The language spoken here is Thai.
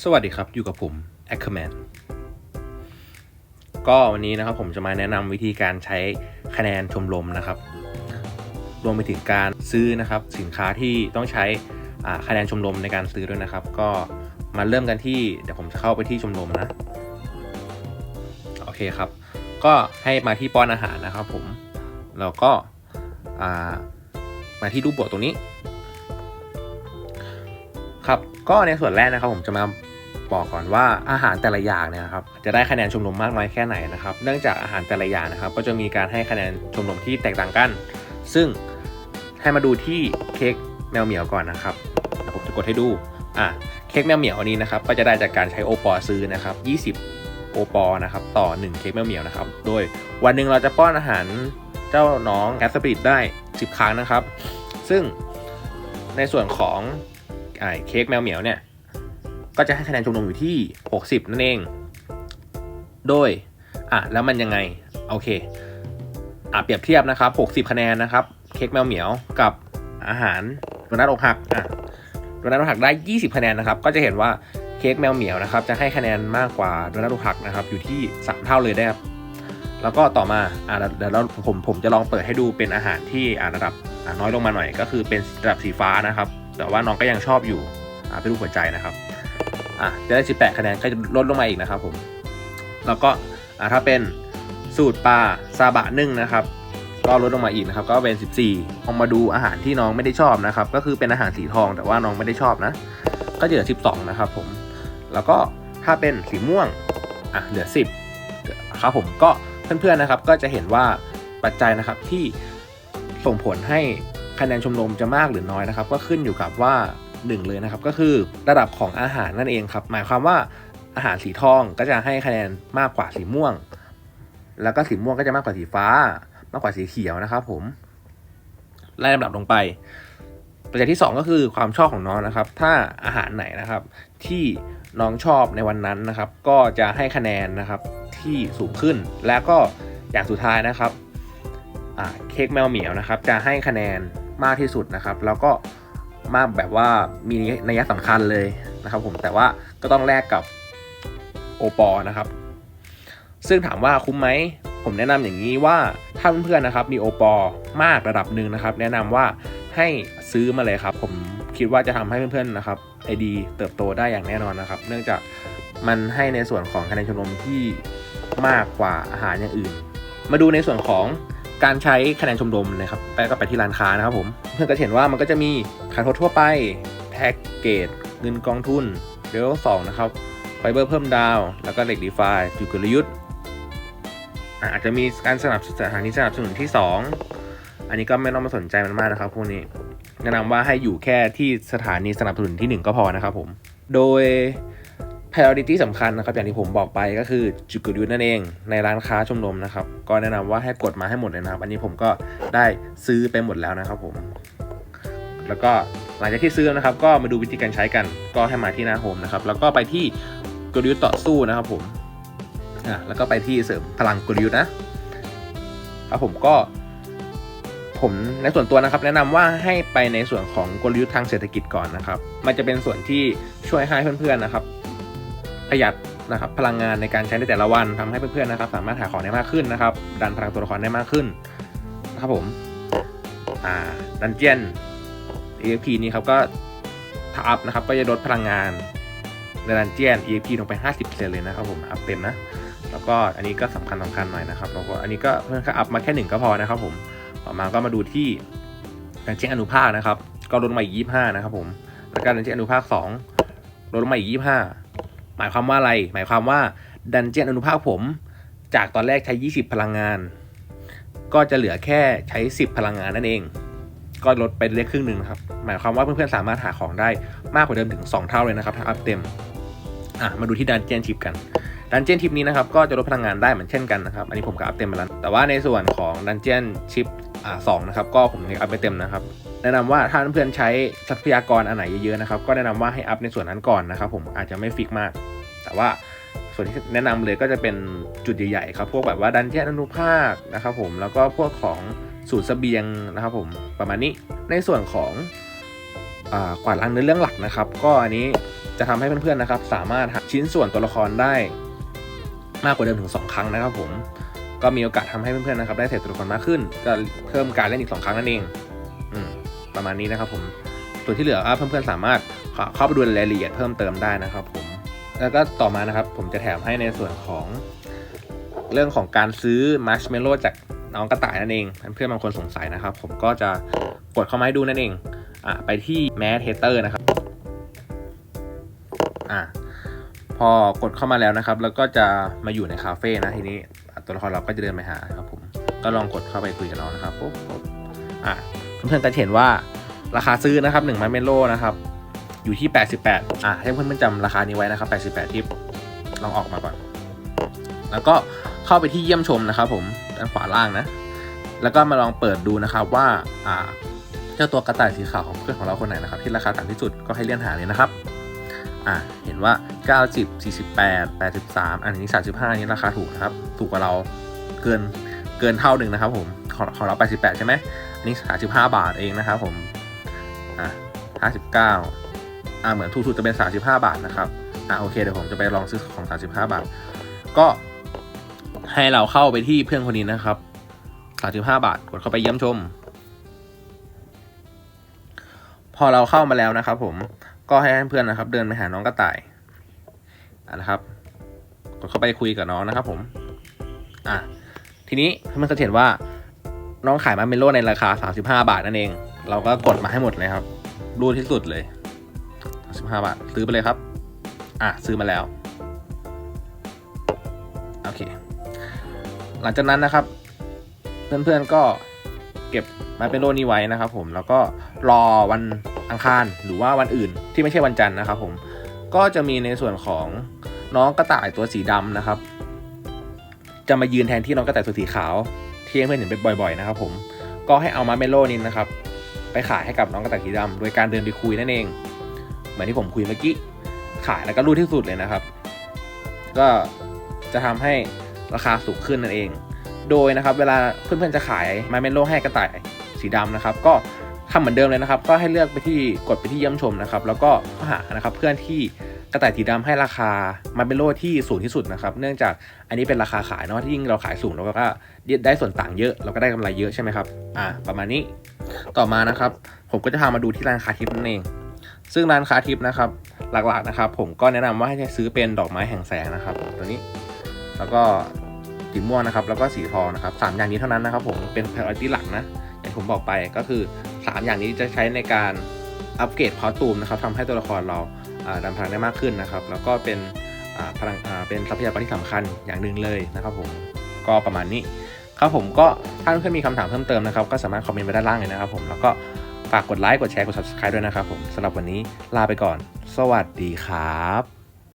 สวัสดีครับ อยู่กับผม a c k e r m a n ก็วันนี้นะครับผมจะมาแนะนำวิธีการใช้คะแนนชมรมนะครับ รวมไปถึงการซื้อนะครับ สินค้าที่ต้องใช้คะแนนชมรมในการซื้อด้วยนะครับ ก็มาเริ่มกันที่เดี๋ยวผมจะเข้าไปที่ชมรมนะ โอเคครับ ก็ให้มาที่ป้อนอาหารนะครับผม แล้วก็มาที่รูปบทตรงนี้ ก็ในส่วนแรกนะครับผมจะมาบอกก่อนว่าอาหารแต่ละอย่างเนี่ยนะครับจะได้คะแนนชมรมมากน้อยแค่ไหนนะครับเนื่องจากอาหารแต่ละอย่างนะครับ ก็จะมีการให้คะแนนชมรมที่แตกต่างกัน ซึ่งให้มาดูที่เค้กแมวเหมียวก่อนนะครับผมจะกดให้ดูอะเค้กแมวเหมียวอันนี้นะครับก็จะได้จากการใช้โอปอซื้อนะครับ 20 โอปอนะครับต่อ 1 เค้กแมวเหมียวนะครับโดยวันหนึ่งเราจะป้อนอาหารเจ้าน้องแคสปิริตได้ 10 ครั้งนะครับ ซึ่งในส่วนของ ไอเค้กแมวเหมียวเนี่ย ก็จะให้คะแนนชมรมอยู่ที่ 60 นั่นเอง โดย อะ แล้วมันยังไง โอเค อะ เปรียบเทียบนะครับ 60 คะแนนนะครับ เค้กแมวเหมียวกับอาหารโดนัทอกหัก อะ โดนัทอกหักได้ 20 คะแนนนะครับ ก็จะเห็นว่าเค้กแมวเหมียวนะครับ จะให้คะแนนมากกว่าโดนัทอกหักนะครับ อยู่ที่ 3 เท่าเลยได้ครับแล้วก็ต่อมาอะเดี๋ยวเราผมผมจะลองเปิดให้ดูเป็นอาหารที่อ่าระดับอ่าน้อยลงมาหน่อย ก็คือเป็นระดับสีฟ้านะครับ แต่ว่าน้องก็ยังชอบอยู่อ่าเป็นรูปหัวใจนะครับอะจะได้ 18 คะแนนก็จะลดลงมาอีกนะครับผม แล้วก็อะถ้าเป็นสูตรปลาซาบะนึ่งนะครับก็ลดลงมาอีกนะครับก็เป็น 14ลองมาดูอาหารที่น้องไม่ได้ชอบนะครับ ก็คือเป็นอาหารสีทองแต่ว่าน้องไม่ได้ชอบนะ ก็เหลือ 12 นะครับผม แล้วก็ถ้าเป็นสีม่วงอะเหลือ 10ครับผมก็เพื่อนๆนะครับก็จะเห็นว่าปัจจัยนะครับที่ส่งผลให้ คะแนนชมรมจะมากหรือน้อยนะครับ ก็ขึ้นอยู่กับว่าหนึ่งเลยนะครับ ก็คือระดับของอาหารนั่นเองครับ หมายความว่าอาหารสีทองก็จะให้คะแนนมากกว่าสีม่วง แล้วก็สีม่วงก็จะมากกว่าสีฟ้า มากกว่าสีเขียวนะครับผมไล่ลำดับลงไปปัจจัยที่ 2 ก็คือความชอบของน้องนะครับ ถ้าอาหารไหนนะครับ ที่น้องชอบในวันนั้นนะครับ ก็จะให้คะแนนนะครับที่สูงขึ้น และก็อย่างสุดท้ายนะครับเค้กแมวเหมียวนะครับ จะให้คะแนน มากที่สุดนะครับ แล้วก็มากแบบว่ามีนัยสำคัญเลยนะครับ ผมแต่ว่าก็ต้องแลกกับโอปอนะครับ ซึ่งถามว่าคุ้มไหมผมแนะนำอย่างนี้ว่าถ้าเพื่อนๆนะครับ มีโอปอมากระดับหนึ่งนะครับ แนะนำว่าให้ซื้อมาเลยครับ ผมคิดว่าจะทำให้เพื่อนๆนะครับไอดีเติบโตได้อย่างแน่นอนนะครับ เนื่องจากมันให้ในส่วนของคะแนนชมรมที่มากกว่าอาหารอย่างอื่น มาดูในส่วนของ การใช้คะแนนชมรมนะครับไปก็ไปที่ร้านค้านะครับผมเพื่อนก็จะเห็นว่ามันก็จะมีขายทั่วไปแพ็กเกจเงินกองทุนเลเวลสองนะครับไฟเบอร์เพิ่มดาว แล้วก็เหล็กดีฟายจุกลยุทธ์อาจจะมีการสนับสนุนสถานีสนับสนุนที่ 2 อันนี้ก็ไม่ต้องมาสนใจมันมากนะครับพวกนี้แนะนำว่าให้อยู่แค่ที่สถานีสนับสนุนที่ 1 ก็พอนะครับผม โดย priority สำคัญนะครับ อย่างที่ผมบอกไปก็คือจุกดยุทธนั่นเอง ในร้านค้าชมรมนะครับ ก็แนะนำว่าให้กดมาให้หมดเลยนะครับ อันนี้ผมก็ได้ซื้อไปหมดแล้วนะครับผม แล้วก็หลังจากที่ซื้อนะครับ ก็มาดูวิธีการใช้กัน ก็ให้มาที่หน้าโฮมนะครับ แล้วก็ไปที่กลยุทธ์ต่อสู้นะครับผมอะแล้วก็ไปที่เสริมพลังกลยุทธ์นะครับผมก็ผมในส่วนตัวนะครับแนะนำว่าให้ไปในส่วนของกลยุทธ์ทางเศรษฐกิจก่อนนะครับ มันจะเป็นส่วนที่ช่วยให้เพื่อนๆนะครับ ประหยัดนะครับพลังงานในการใช้ในแต่ละวันทำให้เพื่อนๆนะครับ สามารถหาของได้มากขึ้นนะครับ ดันพลังตัวละครได้มากขึ้นนะครับผมอ่าดันเจียน EXP นี้ครับก็ถ้าอัพนะครับก็จะลดพลังงานในดันเจียน EXP ลงไป 50%เลยนะครับผมอัพเต็มนะแล้วก็อันนี้ก็สำคัญสำคัญหน่อยนะครับแล้วก็อันนี้ก็เพื่อนแค่อัพมาแค่หนึ่งก็พอนะครับผมต่อมาก็มาดูที่ดันเจียนอนุภาคนะครับ ก็ลดมาอีก 25 นะครับผมแล้วก็ดันเจียนอนุภาค 2 ลดมาอีก 25 หมายความว่าอะไร หมายความว่าดันเจียนอนุภาคผม จากตอนแรกใช้ 20 พลังงาน ก็จะเหลือแค่ใช้ 10 พลังงานนั่นเอง ก็ลดไปเล็กครึ่งหนึ่งครับ หมายความว่าเพื่อนๆสามารถหาของได้มากกว่าเดิมถึง 2 เท่าเลยนะครับถ้าอัพเต็ม อะมาดูที่ดันเจียนชิปกันดันเจียนชิปนี้นะครับก็จะลดพลังงานได้เหมือนเช่นกันนะครับ อันนี้ผมก็อัพเต็มไปแล้ว แต่ว่าในส่วนของดันเจียนชิป สองนะครับก็ผมยังอัพไม่เต็มนะครับ แนะนำว่าถ้าเพื่อนๆใช้ทรัพยากรอันไหนเยอะๆนะครับก็แนะนำว่าให้อัพในส่วนนั้นก่อนนะครับผมอาจจะไม่ฟิกมาก แต่ว่าส่วนที่แนะนำเลยก็จะเป็นจุดใหญ่ๆครับพวกแบบว่าดันเจียนอนุภาคนะครับผมแล้วก็พวกของสูตรเสบียงนะครับผมประมาณนี้ในส่วนของอกวาดล้างเนื้อเรื่องหลักนะครับ ก็อันนี้จะทำให้เพื่อนๆนะครับ สามารถหาชิ้นส่วนตัวละครได้มากกว่าเดิมถึง 2 ครั้งนะครับผม ก็มีโอกาสทำให้เพื่อนๆนะครับได้เศษตัวละครมากขึ้น ก็เพิ่มการเล่นอีก 2 ครั้งนั่นเองอประมาณนี้นะครับผมส่วนที่เหลือเพื่อนๆสามารถเข้าไปดูรายละเอียดเพิ่มเติมได้นะครับผมแล้วก็ต่อมานะครับผมจะแถมให้ในส่วนของเรื่องของการซื้อมาร์ชเมลโล่จากน้องกระต่ายนั่นเองเพื่อนๆบางคนสงสัยนะครับ ผมก็จะกดเข้ามาให้ดูนั่นเองอะไปที่แมสเทเตอร์นะครับอะพอกดเข้ามาแล้วนะครับ แล้วก็จะมาอยู่ในคาเฟ่นะทีนี้ ตัวละครเราก็จะเดินไปหาครับผมก็ลองกดเข้าไปคุยกับน้องนะครับปุ๊บปุ๊บอะเพื่อนๆจะเห็นว่าราคาซื้อนะครับ1มาร์ชเมลโล่นะครับอยู่ที่ 88 อะให้เพื่อนๆจำราคานี้ไว้นะครับ 88 ที่ลองออกมาก่อน แล้วก็เข้าไปที่เยี่ยมชมนะครับ ผมด้านขวาล่างนะ แล้วก็มาลองเปิดดูนะครับว่าอ่าเจ้าตัวกระต่ายสีขาวของเพื่อนของเราคนไหนนะครับ ที่ราคาต่ำที่สุดก็ให้เลื่อนหาเลยนะครับ อ่าเห็นว่า 90 48 83 อันนี้ 35นนี้ราคาถูกนะครับ ถูกกว่าเราเกินเกินเท่าหนึ่งนะครับผมของของเรา 88 ใช่ไหมอันนี้ 35 บาทเองนะครับผมอ่า59อ่าเหมือนถูกสุดจะเป็น 35 บาทนะครับอ่าโอเคเดี๋ยวผมจะไปลองซื้อของ 35 บาท ก็ให้เราเข้าไปที่เพื่อนคนนี้นะครับ 35 บาท กดเข้าไปเยี่ยมชม พอเราเข้ามาแล้วนะครับผม ก็ให้เพื่อนนะครับ เดินไปหาน้องกระต่ายอะนะครับกดเข้าไปคุยกับน้องนะครับ ผม อะทีนี้มันจะเห็นว่า น้องขายมาเมโลในราคา 35 บาทนั่นเอง เราก็กดมาให้หมดเลยครับ รูดที่สุดเลย 35 บาท ซื้อไปเลยครับ อะซื้อมาแล้วโอเค หลังจากนั้นนะครับ เพื่อนๆก็เก็บมาเป็นโลนี้ไว้นะครับ ผมแล้วก็รอวัน อังคารหรือว่าวันอื่นที่ไม่ใช่วันจันทร์นะครับผมก็จะมีในส่วนของน้องกระต่ายตัวสีดำนะครับ จะมายืนแทนที่น้องกระต่ายตัวสีขาว ที่เพื่อนๆเห็นบ่อยๆนะครับ ผมก็ให้เอามาเมโลนี้นะครับ ไปขายให้กับน้องกระต่ายสีดำโดยการเดินไปคุยนั่นเอง เหมือนที่ผมคุยเมื่อกี้ขายแล้วก็รูดที่สุดเลยนะครับ ก็จะทำให้ราคาสูงขึ้นนั่นเอง โดยนะครับ เวลาเพื่อนๆจะขายมาเมโลให้กระต่ายสีดำนะครับ ก็ ทำเหมือนเดิมเลยนะครับ ก็ให้เลือกไปที่กดไปที่เยี่ยมชมนะครับ แล้วก็หานะครับเพื่อนที่กระต่ายสีดำให้ราคามาเมโลที่สูงที่สุดนะครับ เนื่องจากอันนี้เป็นราคาขายเนาะที่ยิ่งเราขายสูงเราก็ได้ส่วนต่างเยอะ เราก็ได้กำไรเยอะใช่ไหมครับอ่าประมาณนี้ต่อมานะครับ ผมก็จะพามาดูที่ร้านค้าทิปนั่นเอง ซึ่งร้านค้าทิปนะครับ หลักๆนะครับ ผมก็แนะนำว่าให้ซื้อเป็นดอกไม้แห่งแสงนะครับตัวนี้ แล้วก็สีม่วงนะครับ แล้วก็สีทองนะครับสามอย่างนี้เท่านั้นนะครับ ผมเป็นพ r i o r i t y หลักนะอย่างผมบอกไปก็คือ 3 อย่างนี้จะใช้ในการอัปเกรดคอสตูมนะครับทำให้ตัวละครเราอ่าดำพลังได้มากขึ้นนะครับ แล้วก็เป็นพลังเป็นทรัพยากรที่สำคัญอย่างหนึ่งเลยนะครับผมก็ประมาณนี้ครับผมก็ถ้าเพื่อนมีคำถามเพิ่มเติมนะครับ ก็สามารถคอมเมนต์ไว้ด้านล่างเลยนะครับผมแล้วก็ฝากกดไลค์กดแชร์กด subscribe ด้วยนะครับผมสำหรับวันนี้ลาไปก่อน สวัสดีครับ